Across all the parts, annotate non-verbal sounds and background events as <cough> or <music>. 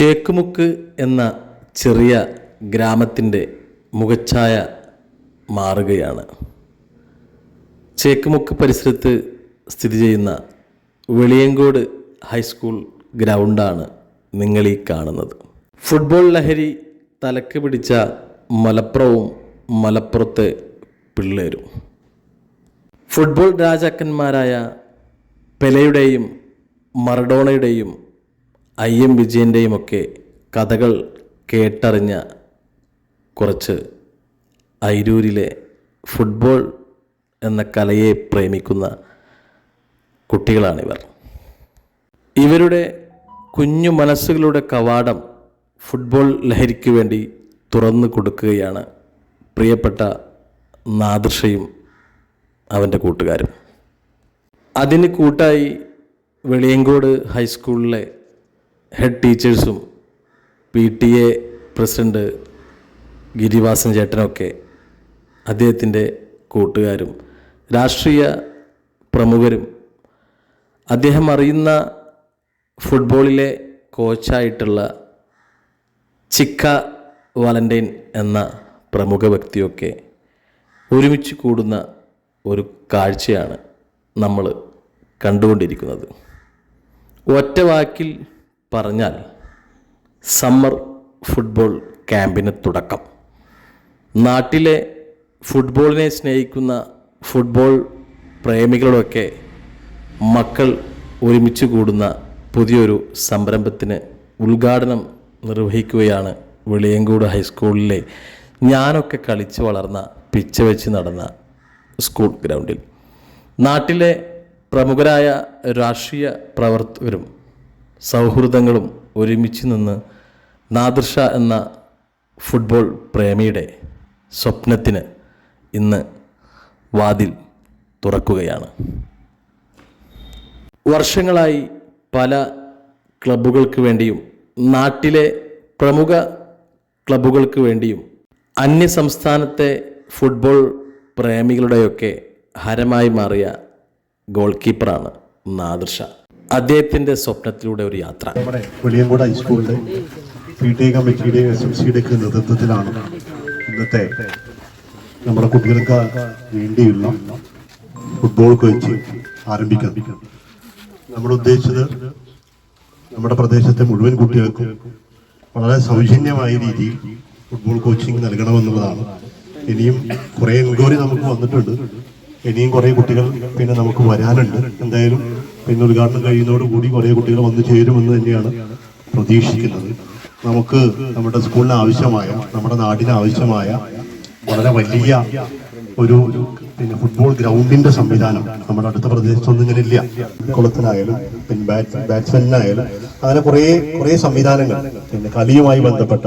ചേക്കുമുക്ക് എന്ന ചെറിയ ഗ്രാമത്തിന്റെ മുഖച്ഛായ മാറുകയാണ്. ചേക്കുമുക്ക് പരിസരത്ത് സ്ഥിതി ചെയ്യുന്ന വെളിയങ്കോട് ഹൈസ്കൂൾ ഗ്രൗണ്ടാണ് നിങ്ങളീ കാണുന്നത്. ഫുട്ബോൾ ലഹരി തലക്ക് പിടിച്ച മലപ്പുറവും മലപ്പുറത്തെ പിള്ളേരും. ഫുട്ബോൾ രാജാക്കന്മാരായ പെലയുടെയും മറഡോണയുടെയും ഐ എം വിജയന്റെയും ഒക്കെ കഥകൾ കേട്ടറിഞ്ഞ കുറച്ച് ഐരൂരിലെ ഫുട്ബോൾ എന്ന കലയെ പ്രേമിക്കുന്ന കുട്ടികളാണിവർ. ഇവരുടെ കുഞ്ഞു മനസ്സുകളുടെ കവാടം ഫുട്ബോൾ ലഹരിക്ക് വേണ്ടി തുറന്നു കൊടുക്കുകയാണ് പ്രിയപ്പെട്ട നാദൃഷയും അവന്റെ കൂട്ടുകാരും. അതിന് കൂട്ടായി വെളിയങ്കോട് ഹൈസ്കൂളിലെ ഹെഡ് ടീച്ചേഴ്സും P T A president Girivasan ചേട്ടനൊക്കെ അദ്ദേഹത്തിന്റെ കൂട്ടുകാരും രാഷ്ട്രീയ പ്രമുഖരും അദ്ദേഹം അറിയുന്ന ഫുട്ബോളിലെ കോച്ചായിട്ടുള്ള ചിക്ക വാലന്റൈൻ എന്ന പ്രമുഖ വ്യക്തിയൊക്കെ ഒരുമിച്ച് കൂടുന്ന ഒരു കാഴ്ചയാണ് നമ്മൾ കണ്ടുകൊണ്ടിരിക്കുന്നത്. ഒറ്റ വാക്കിൽ പറഞ്ഞാൽ സമ്മർ ഫുട്ബോൾ ക്യാമ്പിന് തുടക്കം. നാട്ടിലെ ഫുട്ബോളിനെ സ്നേഹിക്കുന്ന ഫുട്ബോൾ പ്രേമികളൊക്കെ മക്കൾ ഒരുമിച്ച് കൂടുന്ന പുതിയൊരു സംരംഭത്തിന് ഉദ്ഘാടനം നിർവഹിക്കുകയാണ് വെളിയങ്കോട് ഹൈസ്കൂളിലെ ഞാനൊക്കെ കളിച്ച് വളർന്ന പിച്ച വെച്ച് നടന്ന സ്കൂൾ ഗ്രൗണ്ടിൽ. നാട്ടിലെ പ്രമുഖരായ രാഷ്ട്രീയ പ്രവർത്തകരും സൗഹൃദങ്ങളും ഒരുമിച്ച് നിന്ന് നാദൃഷ എന്ന ഫുട്ബോൾ പ്രേമിയുടെ സ്വപ്നത്തിന് ഇന്ന് വാതിൽ തുറക്കുകയാണ്. വർഷങ്ങളായി പല ക്ലബ്ബുകൾക്ക് വേണ്ടിയും നാട്ടിലെ പ്രമുഖ ക്ലബ്ബുകൾക്ക് വേണ്ടിയും അന്യ സംസ്ഥാനത്തെ ഫുട്ബോൾ പ്രേമികളുടെയൊക്കെ ഹരമായി മാറിയ ഗോൾ കീപ്പറാണ് നാദൃഷ. അദ്ദേഹത്തിന്റെ സ്വപ്നത്തിലൂടെ ഒരു യാത്ര. നമ്മുടെ Veliyankode ഹൈസ്കൂളിന്റെ P T A S M സിയുടെ ഒക്കെ നേതൃത്വത്തിലാണ് ഇന്നത്തെ നമ്മുടെ കുട്ടികൾക്ക് വേണ്ടിയുള്ള ഫുട്ബോൾ കോച്ച് ആരംഭിക്കാം നമ്മൾ ഉദ്ദേശിച്ചത് നമ്മുടെ പ്രദേശത്തെ മുഴുവൻ കുട്ടികൾക്കും വളരെ സൗജന്യമായ രീതിയിൽ ഫുട്ബോൾ കോച്ചിങ് നൽകണമെന്നുള്ളതാണ്. ഇനിയും കുറേ എൻക്വയറി നമുക്ക് വന്നിട്ടുണ്ട്. ഇനിയും കുറേ കുട്ടികൾ പിന്നെ നമുക്ക് വരാനുണ്ട്. എന്തായാലും പിന്നെ ഉദ്ഘാടനം കഴിയുന്നതോടുകൂടി കുറേ കുട്ടികൾ വന്നു ചേരുമെന്ന് തന്നെയാണ് പ്രതീക്ഷിക്കുന്നത്. നമുക്ക് നമ്മുടെ സ്കൂളിന് ആവശ്യമായ നമ്മുടെ നാടിന് ആവശ്യമായ വളരെ വലിയ ഒരു പിന്നെ ഫുട്ബോൾ ഗ്രൗണ്ടിന്റെ സംവിധാനം നമ്മുടെ അടുത്ത പ്രദേശത്തൊന്നും ഇങ്ങനെ ഇല്ല. കുളത്തിനായാലും പിന്നെ ബാറ്റ് ബാറ്റ്സ്മാനായാലും അങ്ങനെ കുറേ കുറേ സംവിധാനങ്ങൾ പിന്നെ കളിയുമായി ബന്ധപ്പെട്ട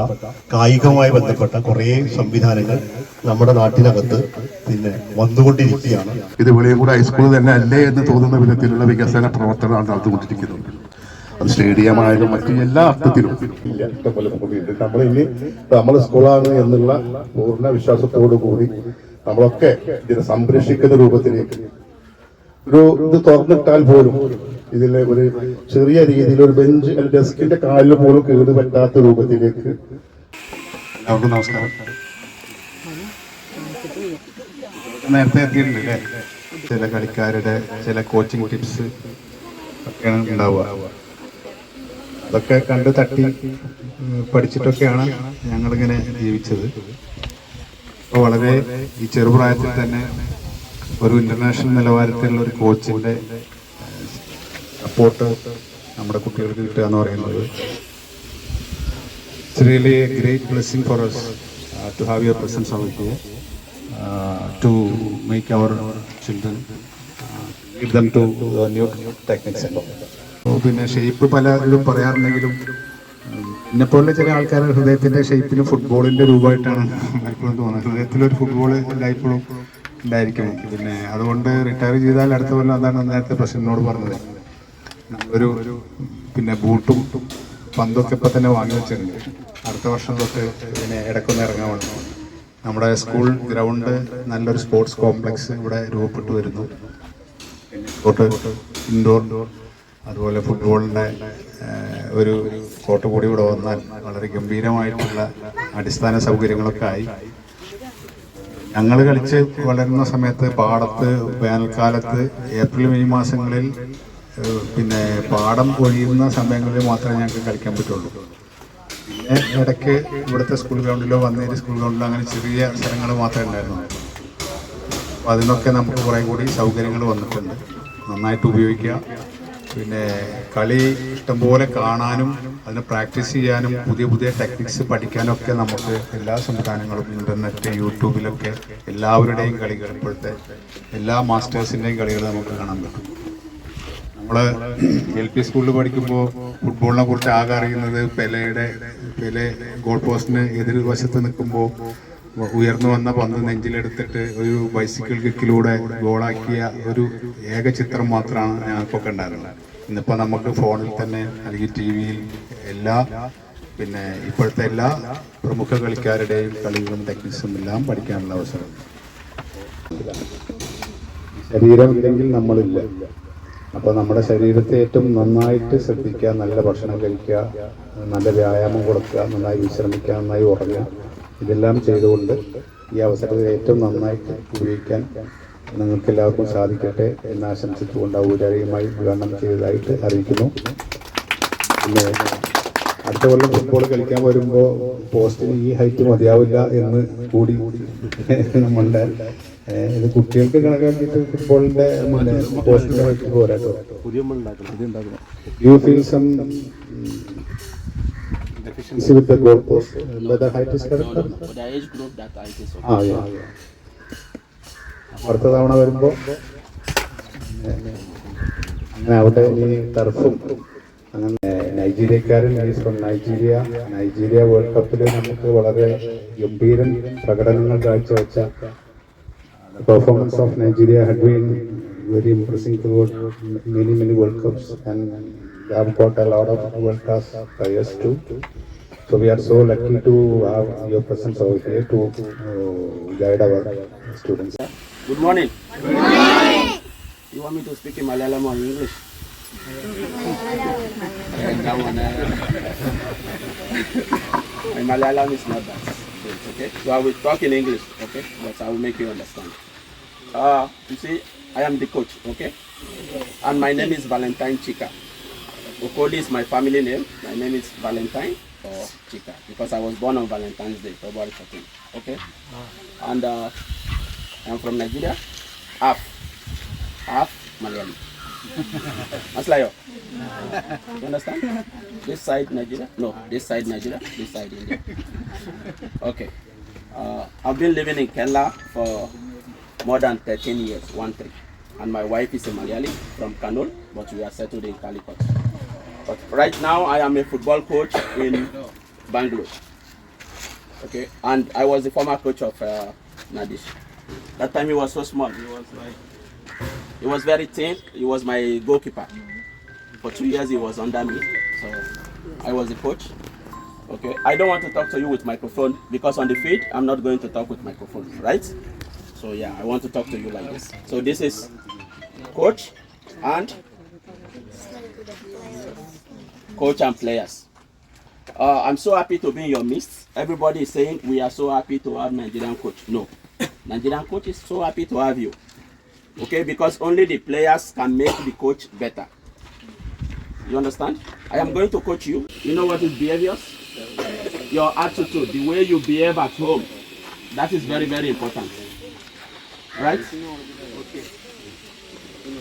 കായികവുമായി ബന്ധപ്പെട്ട കുറേ സംവിധാനങ്ങൾ നമ്മുടെ നാട്ടിനകത്ത് പിന്നെ വന്നുകൊണ്ടിരിക്കുകയാണ്. ഇത് വെളിയങ്കൂട് ഹൈസ്കൂൾ തന്നെ അല്ലേ എന്ന് തോന്നുന്ന വിധത്തിലുള്ള വികസന പ്രവർത്തനമാണ് നടന്നുകൊണ്ടിരിക്കുന്നത്. അത് സ്റ്റേഡിയം ആയാലും മറ്റു എല്ലാ അർത്ഥത്തിലും. ഇല്ല ഇഷ്ടംപോലെ നമ്മൾ നമ്മളിനി നമ്മളെ സ്കൂളാണ് എന്നുള്ള പൂർണ വിശ്വാസത്തോടു കൂടി നമ്മളൊക്കെ ഇതിനെ സംരക്ഷിക്കുന്ന രൂപത്തിലേക്ക്. ഒരു ഇത് തുറന്നിട്ടാൽ പോലും ഇതിലെ ഒരു ചെറിയ രീതിയിൽ ഒരു ബെഞ്ച് ഡെസ്കിന്റെ കാലിൽ പോലും കേട് പറ്റാത്ത രൂപത്തിലേക്ക്. എല്ലാവർക്കും നമസ്കാരം. നേരത്തെ എത്തിയിട്ടുണ്ട് ചില കളിക്കാരുടെ ചില കോച്ചിങ് ടിപ്സ് ഒക്കെയാണ് ഉണ്ടാവുക. അതൊക്കെ കണ്ട് തട്ടി പഠിച്ചിട്ടൊക്കെയാണ് ഞങ്ങളിങ്ങനെ ജീവിച്ചത്. അപ്പോൾ വളരെ ഈ ചെറുപ്രായത്തിൽ തന്നെ ഒരു ഇന്റർനാഷണൽ നിലവാരത്തിലുള്ള ഒരു കോച്ചിന്റെ സപ്പോർട്ട് നമ്മുടെ കുട്ടികൾക്ക് കിട്ടുക എന്ന് പറയുന്നത്. It's really a great blessing for us to have your presence here, uh, to make our children, uh, lead them to the new techniques and all. പിന്നെ ഷേപ്പ് പലരും പറയാറുണ്ടെങ്കിലും എന്നെപ്പോലെ ചില ആൾക്കാരുടെ ഹൃദയത്തിന്റെ ഷേപ്പിന് ഫുട്ബോളിന്റെ രൂപമായിട്ടാണ് എപ്പോഴും തോന്നുന്നത്. ഹൃദയത്തിലൊരു ഫുട്ബോൾ എല്ലായ്പ്പോഴും ഉണ്ടായിരിക്കും. പിന്നെ അതുകൊണ്ട് റിട്ടയർ ചെയ്താൽ അടുത്ത കൊല്ലം അതാണ് നേരത്തെ പ്രസിഡന്റിനോട് പറഞ്ഞത്. ഒരു പിന്നെ ബൂട്ടും പന്തൊക്കെ ഇപ്പൊ തന്നെ വാങ്ങി വെച്ചിട്ടുണ്ട്. അടുത്ത വർഷം തൊട്ട് പിന്നെ ഇടക്കൊന്ന് ഇറങ്ങാൻ വേണം നമ്മുടെ സ്കൂൾ ഗ്രൗണ്ട് നല്ലൊരു സ്പോർട്സ് കോംപ്ലക്സ് ഇവിടെ രൂപപ്പെട്ടു വരുന്നു. ഇൻഡോർ അതുപോലെ ഫുട്ബോളിന്റെ ഒരു കോട്ട കൂടി ഇവിടെ വന്നാൽ വളരെ ഗംഭീരമായിട്ടുള്ള അടിസ്ഥാന സൗകര്യങ്ങളൊക്കെ ആയി. ഞങ്ങൾ കളിച്ച് വളരുന്ന സമയത്ത് പാടത്ത് വേനൽക്കാലത്ത് ഏപ്രിൽ മെയ് മാസങ്ങളിൽ പിന്നെ പാടം ഒഴിയുന്ന സമയങ്ങളിൽ മാത്രമേ ഞങ്ങൾക്ക് കളിക്കാൻ പറ്റുള്ളൂ. ഇടയ്ക്ക് ഇവിടുത്തെ സ്കൂൾ ഗ്രൗണ്ടിലോ വന്നേരി സ്കൂൾ ഗ്രൗണ്ടിലോ അങ്ങനെ ചെറിയ സ്ഥലങ്ങൾ മാത്രമേ ഉണ്ടായിരുന്നുള്ളൂ. അപ്പോൾ അതിനൊക്കെ നമുക്ക് കുറേ കൂടി സൗകര്യങ്ങൾ വന്നിട്ടുണ്ട്. നന്നായിട്ട് ഉപയോഗിക്കുക. പിന്നെ കളി ഇഷ്ടംപോലെ കാണാനും അതിന് പ്രാക്ടീസ് ചെയ്യാനും പുതിയ പുതിയ ടെക്നിക്സ് പഠിക്കാനൊക്കെ നമുക്ക് എല്ലാ സംവിധാനങ്ങളും ഇന്റർനെറ്റ് യൂട്യൂബിലൊക്കെ എല്ലാവരുടെയും കളികൾ ഇപ്പോഴത്തെ എല്ലാ മാസ്റ്റേഴ്സിന്റെയും കളികൾ നമുക്ക് കാണാൻ പറ്റും. നമ്മൾ എൽ പി സ്കൂളിൽ പഠിക്കുമ്പോൾ ഫുട്ബോളിനെ കുറിച്ച് ആകെ അറിയുന്നത് പെലയുടെ പെലെ ഗോൾ പോസ്റ്റിന് എതിർവശത്ത് നിൽക്കുമ്പോൾ ഉയർന്നു വന്ന പന്ത് നെഞ്ചിലെടുത്തിട്ട് ഒരു ബൈസിക്കിൾ കിക്കിലൂടെ ഗോളാക്കിയ ഒരു ഏക ചിത്രം മാത്രമാണ് ഞങ്ങൾക്കൊക്കെ ഉണ്ടായിരുന്നത് ഇന്നിപ്പോൾ നമുക്ക് ഫോണിൽ തന്നെ അല്ലെങ്കിൽ ടി വിയിൽ എല്ലാ പിന്നെ ഇപ്പോഴത്തെ എല്ലാ പ്രമുഖ കളിക്കാരുടെയും കളികളും ടെക്നിക്സും എല്ലാം പഠിക്കാനുള്ള അവസരം. ശരീരമില്ലെങ്കിൽ നമ്മളില്ല. അപ്പോൾ നമ്മുടെ ശരീരത്തെ ഏറ്റവും നന്നായിട്ട് ശ്രദ്ധിക്കുക നല്ല ഭക്ഷണം കഴിക്കുക നല്ല വ്യായാമം കൊടുക്കുക നന്നായി വിശ്രമിക്കുക നന്നായി ഉറങ്ങുക. ഇതെല്ലാം ചെയ്തുകൊണ്ട് ഈ അവസരത്തിൽ ഏറ്റവും നന്നായിട്ട് ഉപയോഗിക്കാൻ നിങ്ങൾക്ക് എല്ലാവർക്കും സാധിക്കട്ടെ എന്ന് ആശംസിച്ചുകൊണ്ട് ഔപചാരികമായി ഉദ്ഘാടനം ചെയ്തതായിട്ട് അറിയിക്കുന്നു. പിന്നെ അടുത്ത കൊല്ലം ഫുട്ബോൾ കളിക്കാൻ വരുമ്പോൾ പോസ്റ്റിന് ഈ ഹൈറ്റ് മതിയാവില്ല എന്ന് കൂടി നമ്മളുടെ ഇത് കുട്ടികൾക്ക് കണക്കാക്കിയിട്ട് ഫുട്ബോളിന്റെ. അടുത്ത തവണ വരുമ്പോ അങ്ങനെ അവിടെ ഈ ടർഫും അങ്ങനെ നൈജീരിയക്കാരൻ is from Nigeria Nigeria world കപ്പിൽ നമുക്ക് വളരെ ഗംഭീരൻ പ്രകടനങ്ങൾ കാഴ്ചവെച്ച The performance of Nigeria had been very impressive throughout many, many World Cups, and they have got a lot of world class players too. So we are so lucky to have your presence over here to uh, guide our students. Good morning. Good morning. You want me to speak in Malayalam or English? <laughs> In eh? <laughs> Malayalam is not bad okay? So I will talk in English, okay? But I will make you understand. Uh, you see, I am the coach, okay? And my name is Valentine Chika. Okoli is my family name. My name is Valentine or Chika because I was born on Valentine's Day, February 14th. Okay? And uh, I'm from Nigeria. Half. Half Malayali. Maslayo. You understand? This side Nigeria? No, this side Nigeria, this side India. Okay. Uh, I've been living in Kerala for more than 13 years, one three. And my wife is a Malayali from Kanul, but we are settled in Calicut. But right now I am a football coach in Bangalore. Okay, and I was the former coach of uh, Nadish. That time he was so small. He was like, he was very thin. He was my goalkeeper. For two years he was under me, so I was the coach. Okay, I don't want to talk to you with microphone because on the field I'm not going to talk with microphone, right? So yeah, I want to talk to you like this. So this is coach and coach and players. Uh, I'm so happy to be in your midst. Everybody is saying we are so happy to have Nigerian coach. No, Nigerian coach is so happy to have you. Okay, because only the players can make the coach better. You understand? I am going to coach you. You know what is behaviors? Your attitude, the way you behave at home. That is very, very important. Right?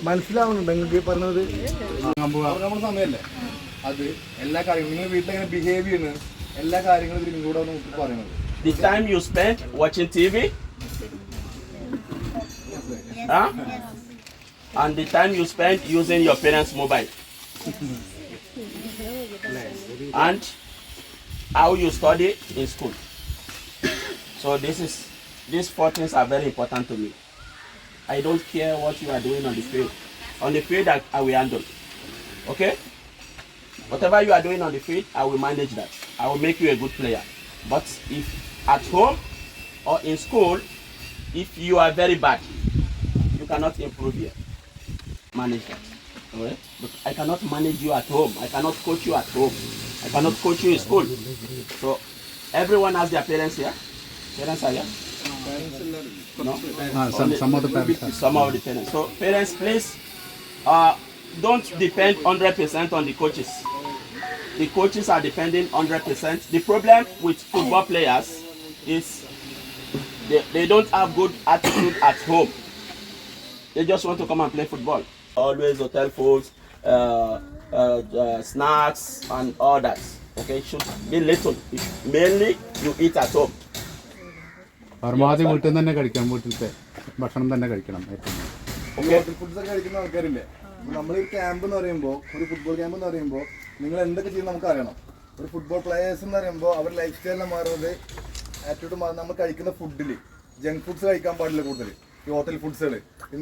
മനസ്സിലാവുന്നുണ്ട് നിങ്ങൾക്ക് ഈ പറഞ്ഞത് നമ്മുടെ സമയമല്ലേ അത് എല്ലാ കാര്യങ്ങളും നിങ്ങൾ വീട്ടിലെങ്ങനെ ബിഹേവ് ചെയ്യുന്നത് എല്ലാ കാര്യങ്ങളും ഇതിൽ നിങ്ങളോട് നമുക്ക് പറയുന്നത് The time you spend watching TV, huh? and the time you spend using your parents' mobile, and how you study in school. So this is these four things are very important to me. I don't care what you are doing on the field. On the field, I, I will handle. Okay? Whatever you are doing on the field, I will manage that. I will make you a good player. But if at home or in school, if you are very bad, cannot improve here. Manage that. Alright? But I cannot manage you at home. I cannot coach you at home. I cannot coach you in school. So everyone has their parents here. Parents are here. No. Ah, some, some of the parents. Some of the parents. So parents, please, uh, don't depend 100% on the coaches. The coaches are depending 100%. The problem with football players is they, they don't have good attitude at home. They just want to come and play football. Always hotel foods, uh, uh, uh, snacks, and all that. Okay, it should be little. It- mainly, you eat at home. പരമാവധി വീട്ടിൽ നിന്ന് തന്നെ കഴിക്കണം വീട്ടിലത്തെ ഭക്ഷണം തന്നെ കഴിക്കണം hotel foods ഒക്കെ കഴിക്കുന്ന ആൾക്കാരില്ലേ നമ്മൾ ഒരു ക്യാമ്പ് എന്ന് പറയുമ്പോൾ ഒരു ഫുട്ബോൾ ക്യാമ്പ് എന്ന് പറയുമ്പോൾ നിങ്ങൾ എന്തൊക്കെ ചെയ്യും നമുക്ക് അറിയണം ഒരു ഫുട്ബോൾ പ്ലേയേഴ്സ് എന്ന് പറയുമ്പോൾ അവർ ലൈഫ് സ്റ്റൈലിനെ മാറുന്നത് ആറ്റിറ്റ്യൂഡ് മാറുന്നത് നമ്മൾ കഴിക്കുന്ന ഫുഡിൽ ജങ്ക് ഫുഡ്സ് കഴിക്കാൻ പാടില്ല കൂടുതൽ ഈ ഹോട്ടൽ ഫുഡ്സുകൾ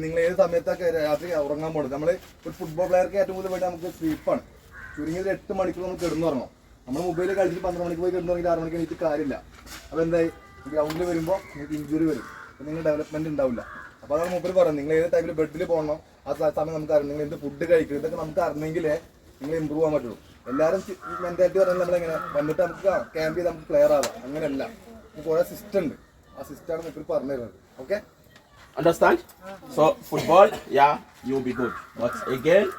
നിങ്ങൾ ഏത് സമയത്തൊക്കെ രാത്രി ഉറങ്ങാൻ പോകുന്നത് നമ്മൾ ഒരു ഫുട്ബോൾ പ്ലെയർക്ക് ഏറ്റവും കൂടുതൽ വേണ്ടി നമുക്ക് സ്ലീപ്പാണ് ചുരുങ്ങിയത് എട്ട് മണിക്കൂർ നമുക്ക് കിടന്നുറങ്ങണം നമ്മൾ മൊബൈലിൽ കളിച്ചിട്ട് പന്ത്രണ്ട് മണിക്ക് പോയി കിടന്നുറങ്ങിയിട്ട് ആറ് മണിക്ക് എനിക്ക് കാര്യമില്ല. അപ്പോൾ എന്തായി? ഗ്രൗണ്ടിൽ വരുമ്പോൾ നിങ്ങൾക്ക് ഇഞ്ചുറി വരും. അപ്പോൾ നിങ്ങൾ ഡെവലപ്മെന്റ് ഉണ്ടാവില്ല അപ്പോൾ അതാണ് മൊബൈൽ പറയുന്നത് നിങ്ങൾ ഏത് ടൈമിൽ ബെഡിൽ പോകണം ആ സമയം നമുക്ക് അറിയാം നിങ്ങൾ എന്ത് ഫുഡ് കഴിക്കുക ഇതൊക്കെ നമുക്ക് അറിഞ്ഞെങ്കിലേ നിങ്ങൾ ഇമ്പ്രൂവ് ആകാൻ പറ്റുള്ളൂ. എല്ലാവരും മെന്റാലിറ്റി പറയുന്നത് നമ്മളെങ്ങനെ വന്നിട്ട് നമുക്ക് ക്യാമ്പ് ചെയ്ത് നമുക്ക് ക്ലിയർ ആവാം. അങ്ങനെയല്ല. കുറേ സിസ്റ്റം ഉണ്ട് ആ സിസ്റ്റമാണ് ഇപ്പോൾ പറഞ്ഞു തരുന്നത്. Okay Understand? So football, yeah, you'll be good. But again,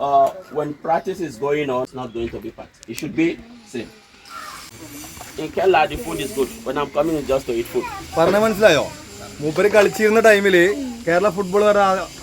uh, when practice is going on, it's not going to be packed. It should be same. In Kerala, the food is good. When I'm coming, just to eat food. പറഞ്ഞ മനസ്സിലായോ മൂപ്പര് കളിച്ചിരുന്ന ടൈമിൽ Kerala football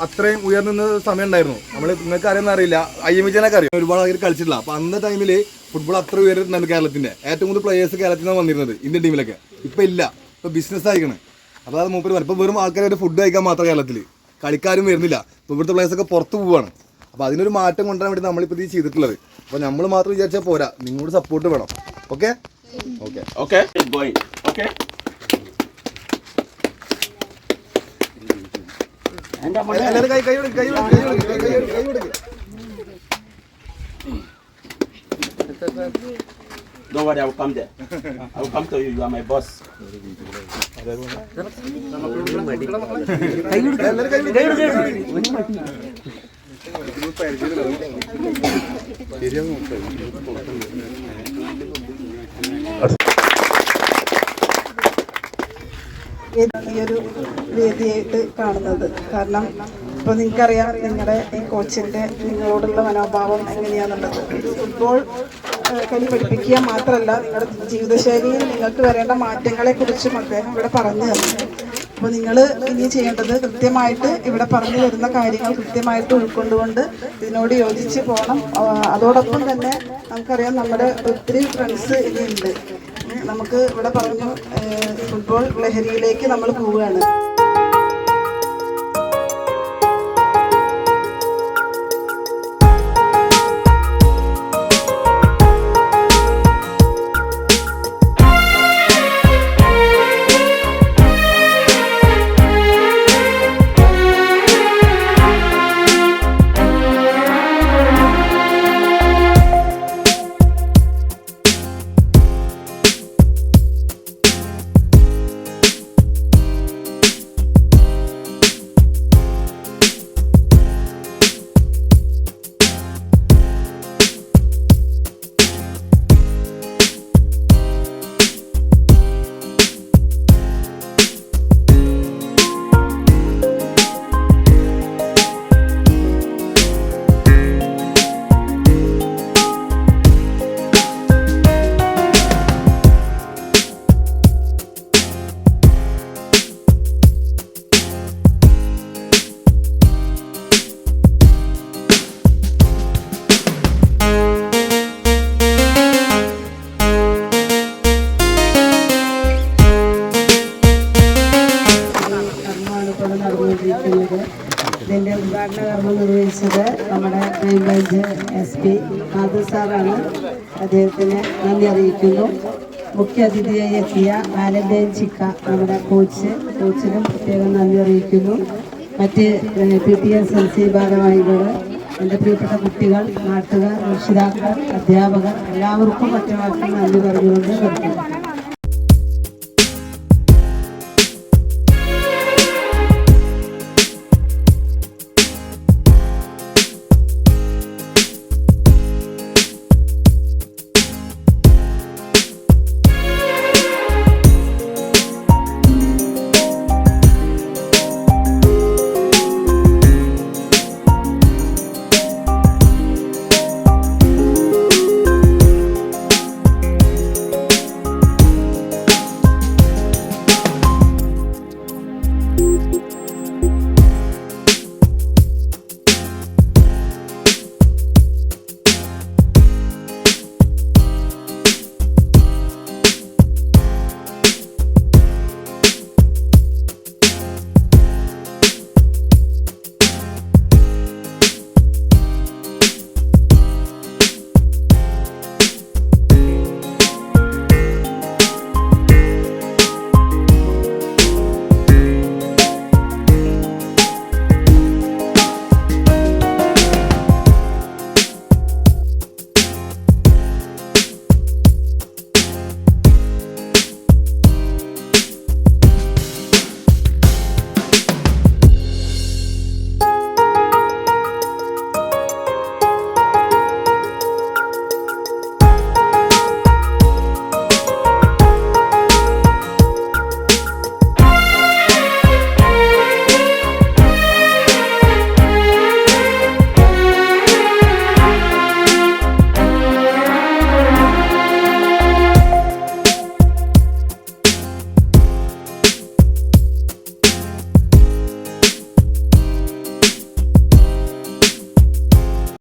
അത്രയും ഉയർന്ന സമയം ഉണ്ടായിരുന്നു നമ്മൾ നിങ്ങൾക്ക് അറിയുന്ന അറിയില്ല ഐ എം ജനൊക്കെ അറിയാം ഒരുപാട് ആൾക്കാർ കളിച്ചിട്ടില്ല അപ്പൊ അന്ന ടൈമിൽ ഫുട്ബോൾ അത്ര ഉയർന്നിട്ടുണ്ടായിരുന്നു കേരളത്തിന്റെ ഏറ്റവും കൂടുതൽ പ്ലേയേഴ്സ് കേരളത്തിൽ നിന്നാണ് വന്നിരുന്നത് ഇന്ത്യൻ ടീമിലൊക്കെ ഇപ്പൊ ഇല്ല ഇപ്പൊ ബിസിനസ് ആയിക്കണ് അപ്പൊ അത് മൂപ്പര് പറഞ്ഞു വെറും ആൾക്കാർ ഒരു ഫുഡ് കഴിക്കാൻ മാത്രം കേരളത്തിൽ കളിക്കാരും വരുന്നില്ല. ഇപ്പൊ ഇവിടുത്തെ പ്ലേസ് ഒക്കെ പുറത്ത് പോവാണ്. അപ്പോൾ അതിനൊരു മാറ്റം കൊണ്ടുവരാൻ വേണ്ടി നമ്മളിപ്പോ ഇത് ചെയ്തിട്ടുള്ളത്. അപ്പോൾ നമ്മൾ മാത്രം വിചാരിച്ചാൽ പോരാ. നിങ്ങളുടെ സപ്പോർട്ട് വേണം. Okay okay okay okay? എല്ലാവരും കൈ കൈ കൈ കൈ. Don't worry, I will come there. I will come to you. You are my boss. ഈ ഒരു വേദിയായിട്ട് കാണുന്നത്. കാരണം ഇപ്പോൾ നിങ്ങൾക്കറിയാം നിങ്ങളുടെ ഈ കോച്ചിന്റെ നിങ്ങളോടുള്ള മനോഭാവം എങ്ങനെയാണെന്നുള്ളത് ഫുട്ബോൾ കളി പഠിപ്പിക്കുക മാത്രമല്ല നിങ്ങളുടെ ജീവിതശൈലിയിൽ നിങ്ങൾക്ക് വരേണ്ട മാറ്റങ്ങളെ മാറ്റങ്ങളെക്കുറിച്ചും അദ്ദേഹം ഇവിടെ പറഞ്ഞു തന്നു. അപ്പോൾ നിങ്ങൾ ഇനി ചെയ്യേണ്ടത് കൃത്യമായിട്ട് ഇവിടെ പറഞ്ഞു വരുന്ന കാര്യങ്ങൾ കൃത്യമായിട്ട് ഉൾക്കൊണ്ടുകൊണ്ട് ഇതിനോട് യോജിച്ച് പോകണം. അതോടൊപ്പം തന്നെ നമുക്കറിയാം നമ്മുടെ ഒത്തിരി ഫ്രണ്ട്സ് ഇനിയുണ്ട്. നമുക്ക് ഇവിടെ പറഞ്ഞു ഫുട്ബോൾ ലഹരിയിലേക്ക് നമ്മൾ പോവുകയാണ്. സാറാണ്. അദ്ദേഹത്തിന് നന്ദി അറിയിക്കുന്നു. മുഖ്യ അതിഥിയായി എത്തിയ വാലന്റൈൻ ചിക്ക നമ്മുടെ കോച്ച്. കോച്ചിനും പ്രത്യേകം നന്ദി അറിയിക്കുന്നു. മറ്റ് P T S L C ഭാരവാഹികൾ എന്റെ പ്രിയപ്പെട്ട കുട്ടികൾ നാട്ടുകാർ രക്ഷിതാക്കൾ അധ്യാപകർ എല്ലാവർക്കും ഒറ്റവാക്കിൽ നന്ദി പറഞ്ഞുകൊണ്ട് നിർത്തുന്നു.